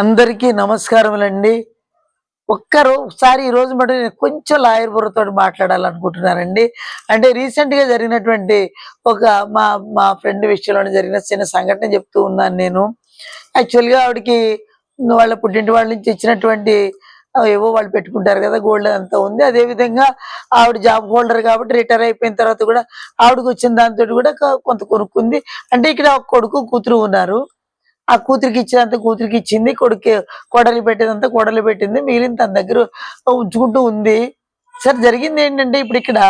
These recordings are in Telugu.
అందరికీ నమస్కారములండి. ఒక్కరు ఒకసారి ఈ రోజు మటు నేను కొంచెం లాయర్ బుర్రతో మాట్లాడాలనుకుంటున్నానండి. అంటే రీసెంట్గా గా జరిగినటువంటి ఒక మా మా ఫ్రెండ్ విషయంలో జరిగిన చిన్న సంఘటన చెప్తూ ఉన్నాను నేను. యాక్చువల్గా ఆవిడకి వాళ్ళ పుట్టింటి వాళ్ళ నుంచి ఇచ్చినటువంటి ఏవో వాళ్ళు పెట్టుకుంటారు కదా గోల్డ్ అంతా ఉంది. అదే విధంగా ఆవిడ జాబ్ హోల్డర్ కాబట్టి రిటైర్ అయిపోయిన తర్వాత కూడా ఆవిడకి వచ్చిన దాంతో కూడా కొంత కొనుక్కుంది. అంటే ఇక్కడ ఒక కొడుకు కూతురు ఉన్నారు. ఆ కూతురికి ఇచ్చినంత కూతురికి ఇచ్చింది కొడుకు కొడలు పెట్టేదంతా కొడలు పెట్టింది మిగిలిన తన దగ్గర ఉంచుకుంటూ ఉంది. సరే జరిగింది ఏంటంటే ఇప్పుడు ఇక్కడ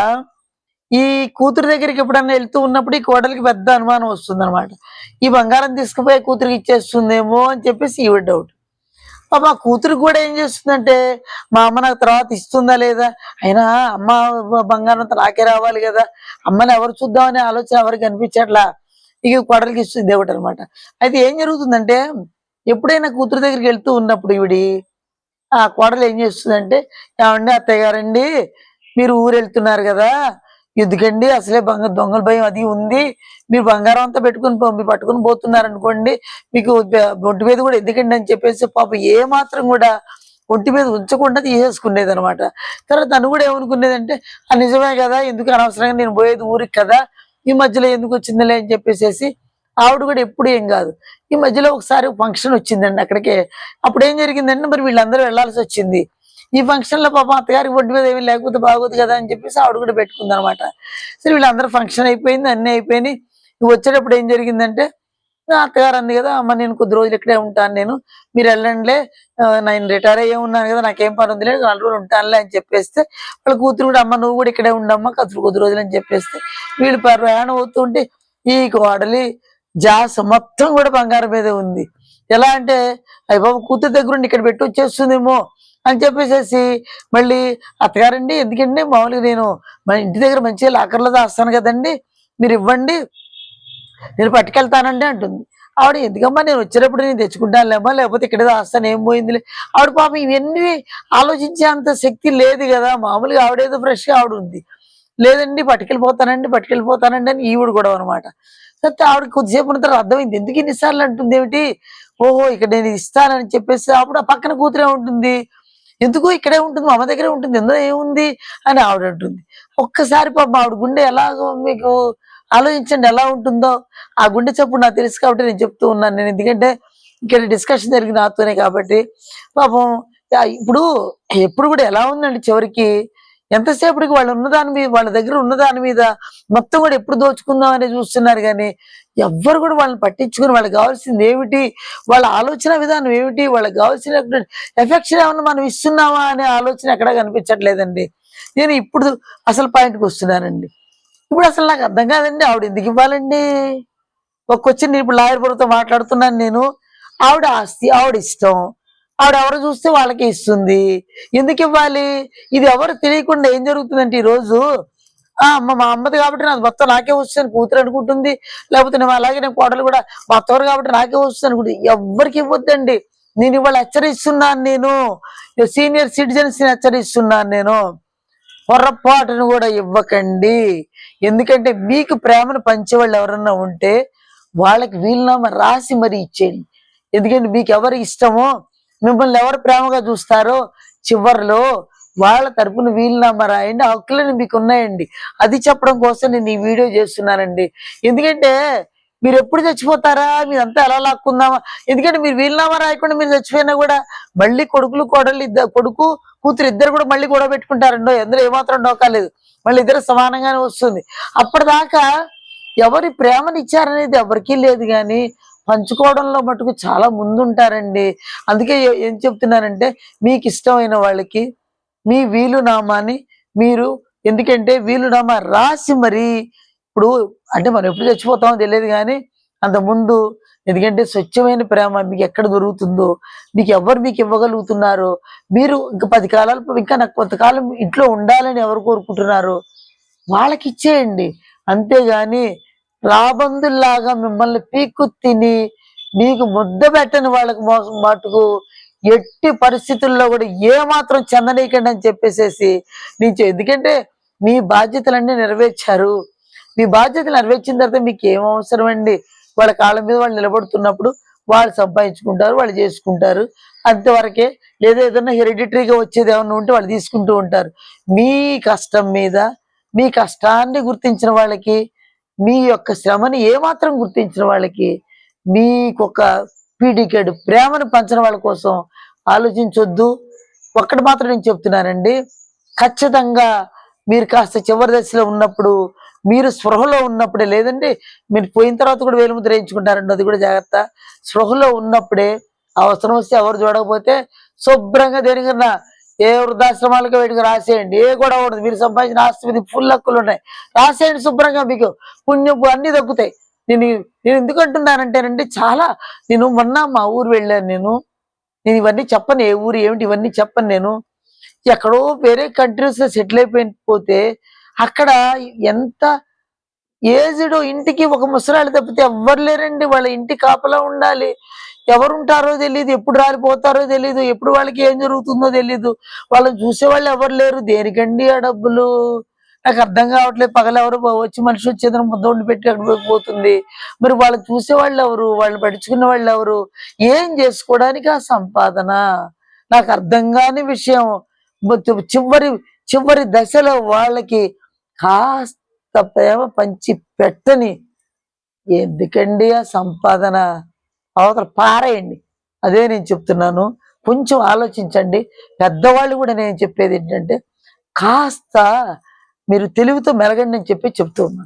ఈ కూతురు దగ్గరికి ఎప్పుడన్నా వెళ్తూ ఉన్నప్పుడు ఈ కోడలికి పెద్ద అనుమానం వస్తుంది ఈ బంగారం తీసుకుపోయి కూతురికి ఇచ్చేస్తుందేమో అని చెప్పేసి ఈవిడ డౌట్ పాప ఆ కూతురు కూడా ఏం చేస్తుందంటే మా అమ్మ నాకు తర్వాత ఇస్తుందా లేదా? అయినా అమ్మ బంగారం నాకే రావాలి కదా. అమ్మని ఎవరు చూద్దామనే ఆలోచన ఎవరికి కనిపించట్లా? ఇక కొడలికి ఇస్తుంది దేవుడు అనమాట అయితే ఏం జరుగుతుందంటే ఎప్పుడైనా కూతురు దగ్గరికి వెళ్తూ ఉన్నప్పుడు ఈవిడి ఆ కోడలు ఏం చేస్తుందంటే ఏమండి అత్తయ్య గారండి మీరు ఊరు వెళ్తున్నారు కదా ఎందుకండి అసలే బంగారు దొంగల భయం అది ఉంది మీరు బంగారం అంతా పెట్టుకుని పంపి పట్టుకుని పోతున్నారు అనుకోండి మీకు ఒంటి మీద కూడా ఎందుకండి అని చెప్పేసి పాప ఏ మాత్రం కూడా ఒంటి మీద ఉంచకుండా తీసేసుకునేది అనమాట తర్వాత తను కూడా ఏమనుకునేదంటే ఆ నిజమే కదా ఎందుకు అనవసరంగా నేను పోయేది ఊరికి కదా ఈ మధ్యలో ఎందుకు వచ్చిందిలే అని చెప్పేసేసి ఆవిడ కూడా ఎప్పుడు ఏం కాదు. ఈ మధ్యలో ఒకసారి ఫంక్షన్ వచ్చిందండి అక్కడికి. అప్పుడు ఏం జరిగిందంటే మరి వీళ్ళందరూ వెళ్ళాల్సి వచ్చింది. ఈ ఫంక్షన్లో పాపం అత్తగారికి ఒడ్డు మీద ఏమి లేకపోతే బాగోదు కదా అని చెప్పేసి ఆవిడ కూడా పెట్టుకుంది అనమాట సరే వీళ్ళందరూ ఫంక్షన్ అయిపోయింది అన్నీ అయిపోయినాయి. వచ్చేటప్పుడు ఏం జరిగిందంటే అత్తగారు అంది కదా అమ్మ నేను కొద్ది రోజులు ఇక్కడే ఉంటాను నేను. మీరు వెళ్ళండిలే. నేను రిటైర్ అయ్యే ఉన్నాను కదా నాకేం పని ఉంది లేదు నాలుగు రోజులు ఉంటానులే అని చెప్పేస్తే వాళ్ళ కూతురు కూడా అమ్మ నువ్వు కూడా ఇక్కడే ఉండమ్మా కతురు కొద్ది రోజులు అని చెప్పేస్తే వీళ్ళు ప్రయాణం అవుతుంటే ఈ కోడలి జాస మొత్తం కూడా బంగారం మీదే ఉంది. ఎలా అంటే అయ్య బాబు కూతురు దగ్గర ఉండి ఇక్కడ పెట్టి వచ్చేస్తుందేమో అని చెప్పేసేసి మళ్ళీ అత్తగారండి ఎందుకండి మామూలుగా నేను మన ఇంటి దగ్గర మంచిగా లాకర్లో దాస్తాను కదండి మీరు ఇవ్వండి నేను పట్టుకెళ్తానండి అంటుంది. ఆవిడ ఎందుకమ్మా నేను వచ్చినప్పుడు నేను తెచ్చుకుంటానులేమ్మా లేకపోతే ఇక్కడ దాస్తాను ఏం పోయిందిలే. ఆవిడ పాపం ఇవన్నీ ఆలోచించే అంత శక్తి లేదు కదా మామూలుగా ఆవిడేదో ఫ్రెష్గా ఆవిడ ఉంది. లేదండి పట్టుకెళ్ళిపోతానండి పట్టుకెళ్ళిపోతానండి అని ఈవిడ కూడా అనమాట అయితే ఆవిడ కొద్దిసేపు ఉన్న తర్వాత అర్థమైంది. ఎందుకు ఇన్నిసార్లు అంటుంది ఏమిటి? ఓహో ఇక్కడ నేను ఇస్తానని చెప్పేసి అప్పుడు ఆ పక్కన కూతురే ఉంటుంది. ఎందుకు ఇక్కడే ఉంటుంది? మా అమ్మ దగ్గరే ఉంటుంది. ఎందులో ఏముంది? అని ఆవిడ అంటుంది. ఒక్కసారి పాపం ఆవిడ గుండె ఎలాగో మీకు ఆలోచించండి ఎలా ఉంటుందో. ఆ గుండె చప్పుడు నాకు తెలుసు కాబట్టి నేను చెప్తూ ఉన్నాను. నేను ఎందుకంటే ఇక్కడ డిస్కషన్ జరిగింది నాతోనే కాబట్టి. పాపం ఇప్పుడు ఎప్పుడు కూడా ఎలా ఉందండి చివరికి? ఎంతసేపటికి వాళ్ళు ఉన్నదాని మీద వాళ్ళ దగ్గర ఉన్నదాని మీద మొత్తం కూడా ఎప్పుడు దోచుకుందాం అనేది చూస్తున్నారు కానీ ఎవ్వరు కూడా వాళ్ళని పట్టించుకుని వాళ్ళకి కావాల్సింది ఏమిటి? వాళ్ళ ఆలోచన విధానం ఏమిటి? వాళ్ళకి కావాల్సిన ఎఫెక్షన్ ఏమన్నా మనం ఇస్తున్నామా అనే ఆలోచన ఎక్కడా కనిపించట్లేదండి. నేను ఇప్పుడు అసలు పాయింట్కి వస్తున్నానండి. ఇప్పుడు అసలు నాకు అర్థం కాదండి. ఆవిడ ఎందుకు ఇవ్వాలండి? ఒక క్వశ్చన్ నేను ఇప్పుడు లాయర్ బుర్రతో మాట్లాడుతున్నాను నేను. ఆవిడ ఆస్తి ఆవిడ ఇష్టం. ఆవిడ ఎవరు చూస్తే వాళ్ళకి ఇస్తుంది. ఎందుకు ఇవ్వాలి? ఇది ఎవరు తెలియకుండా ఏం జరుగుతుందంటే ఈ రోజు ఆ అమ్మ మా అమ్మది కాబట్టి నాకు మొత్తం నాకే వస్తుంది కూతురు అనుకుంటుంది. లేకపోతే నేను అలాగే నేను కోడలు కూడా మా అత్తవారు కాబట్టి నాకే వస్తుంది అనుకుంటుంది. ఎవరికి ఇవ్వద్దండి. నేను ఇవాళ హెచ్చరిస్తున్నాను నేను. సీనియర్ సిటిజన్స్ని హెచ్చరిస్తున్నాను నేను. పొరపాటును కూడా ఇవ్వకండి. ఎందుకంటే మీకు ప్రేమను పంచేవాళ్ళు ఎవరన్నా ఉంటే వాళ్ళకి వీలునామా రాసి మరి ఇచ్చేయండి. ఎందుకంటే మీకు ఎవరు ఇష్టమో మిమ్మల్ని ఎవరు ప్రేమగా చూస్తారో చివరిలో వాళ్ళ తరపున వీలునామా రాయండి ఆ హక్కులను మీకు ఉన్నాయండి. అది చెప్పడం కోసం నేను ఈ వీడియో చేస్తున్నానండి. ఎందుకంటే మీరు ఎప్పుడు చచ్చిపోతారా? మీరంతా ఎలా లాక్కుందామా? ఎందుకంటే మీరు వీలునామా రాయకుండా మీరు చచ్చిపోయినా కూడా మళ్ళీ కొడుకులు కోడలు ఇద్దరు కొడుకు కూతురు ఇద్దరు కూడా మళ్ళీ గొడవ పెట్టుకుంటారండో. ఎందులో ఏమాత్రం డోకాలేదు మళ్ళీ ఇద్దరు సమానంగానే వస్తుంది. అప్పటిదాకా ఎవరి ప్రేమని ఇచ్చారనేది ఎవరికీ లేదు కానీ పంచుకోవడంలో మటుకు చాలా ముందుంటారండి. అందుకే ఏం చెప్తున్నానంటే మీకు ఇష్టమైన వాళ్ళకి మీ వీలునామాని మీరు ఎందుకంటే వీలునామా రాసి మరి ఇప్పుడు అంటే మనం ఎప్పుడు చచ్చిపోతామో తెలియదు కానీ అంత ముందు ఎందుకంటే స్వచ్ఛమైన ప్రేమ మీకు ఎక్కడ దొరుకుతుందో మీకు ఎవరు మీకు ఇవ్వగలుగుతున్నారో మీరు ఇంకా పది కాలాలు ఇంకా నాకు కొంతకాలం ఇంట్లో ఉండాలని ఎవరు కోరుకుంటున్నారో వాళ్ళకి ఇచ్చేయండి. అంతేగాని రాబందుల్లాగా మిమ్మల్ని పీక్కు తిని మీకు ముద్ద పెట్టని వాళ్ళకి మోసం మటుకు ఎట్టి పరిస్థితుల్లో కూడా ఏ మాత్రం చెందనీయకండి అని చెప్పేసేసి నేను ఎందుకంటే మీ బాధ్యతలన్నీ నెరవేర్చారు. మీ బాధ్యతలు నెరవేర్చిన తర్వాత మీకు ఏం అవసరం అండి? వాళ్ళ కాళ్ళ మీద వాళ్ళు నిలబడుతున్నప్పుడు వాళ్ళు సంపాదించుకుంటారు వాళ్ళు చేసుకుంటారు. అంతవరకే లేదా ఏదైనా హెరిడిటరీగా వచ్చేది ఏమన్నా ఉంటే వాళ్ళు తీసుకుంటూ ఉంటారు. మీ కష్టం మీద మీ కష్టాన్ని గుర్తించిన వాళ్ళకి మీ యొక్క శ్రమని ఏమాత్రం గుర్తించిన వాళ్ళకి మీకొక పీడికేడు ప్రేమను పంచిన వాళ్ళ కోసం ఆలోచించొద్దు. ఒక్కటి మాత్రం నేను చెప్తున్నానండి. ఖచ్చితంగా మీరు కాస్త చివరి దశలో ఉన్నప్పుడు మీరు స్పృహలో ఉన్నప్పుడే లేదండి మీరు పోయిన తర్వాత కూడా వేలుముద్ర వేయించుకుంటారండి అది కూడా జాగ్రత్త. స్పృహలో ఉన్నప్పుడే అవసరం వస్తే ఎవరు చూడకపోతే శుభ్రంగా దేనికన్నా ఏ వృద్ధాశ్రమాలకు వీటికి రాసేయండి ఏ కూడా ఉండదు. మీరు సంపాదించిన ఆస్తి మీద ఫుల్ హక్కులు ఉన్నాయి. రాసేయండి శుభ్రంగా మీకు. పుణ్యపు అన్ని తగ్గుతాయి నేను నేను ఎందుకు అంటున్నానంటేనండి చాలా నేను మొన్న మా ఊరు వెళ్ళాను నేను. నేను ఇవన్నీ చెప్పను ఏ ఊరు ఏమిటి ఇవన్నీ చెప్పను నేను. ఎక్కడో వేరే కంట్రీస్లో సెటిల్ అయిపోతే అక్కడ ఎంత ఏజ్డ్ ఇంటికి ఒక ముసలాళ్ళు తప్పితే ఎవ్వరు లేరండి. వాళ్ళ ఇంటి కాపలా ఉండాలి. ఎవరు ఉంటారో తెలియదు ఎప్పుడు రాలిపోతారో తెలియదు ఎప్పుడు వాళ్ళకి ఏం జరుగుతుందో తెలియదు వాళ్ళని చూసే వాళ్ళు ఎవరు లేరు. దేనికండి ఆ డబ్బులు? నాకు అర్థం కావట్లేదు. పగలు ఎవరు వచ్చి మనిషి వచ్చేదని ముద్ద ఉండి పెట్టి అక్కడ పోతుంది. మరి వాళ్ళు చూసే వాళ్ళు ఎవరు? వాళ్ళు పడుచుకున్న వాళ్ళు ఎవరు? ఏం చేసుకోవడానికి ఆ సంపాదన? నాకు అర్థం కాని విషయం. చివరి చివరి దశలో వాళ్ళకి కాస్త ప్రేమ పంచి పెట్టని ఎందుకండి ఆ సంపాదన? అవతల పారేయండి. అదే నేను చెప్తున్నాను. కొంచెం ఆలోచించండి. పెద్దవాళ్ళు కూడా నేను చెప్పేది ఏంటంటే కాస్త మీరు తెలివితో మెలగండి అని చెప్పి చెప్తూ ఉన్నాను.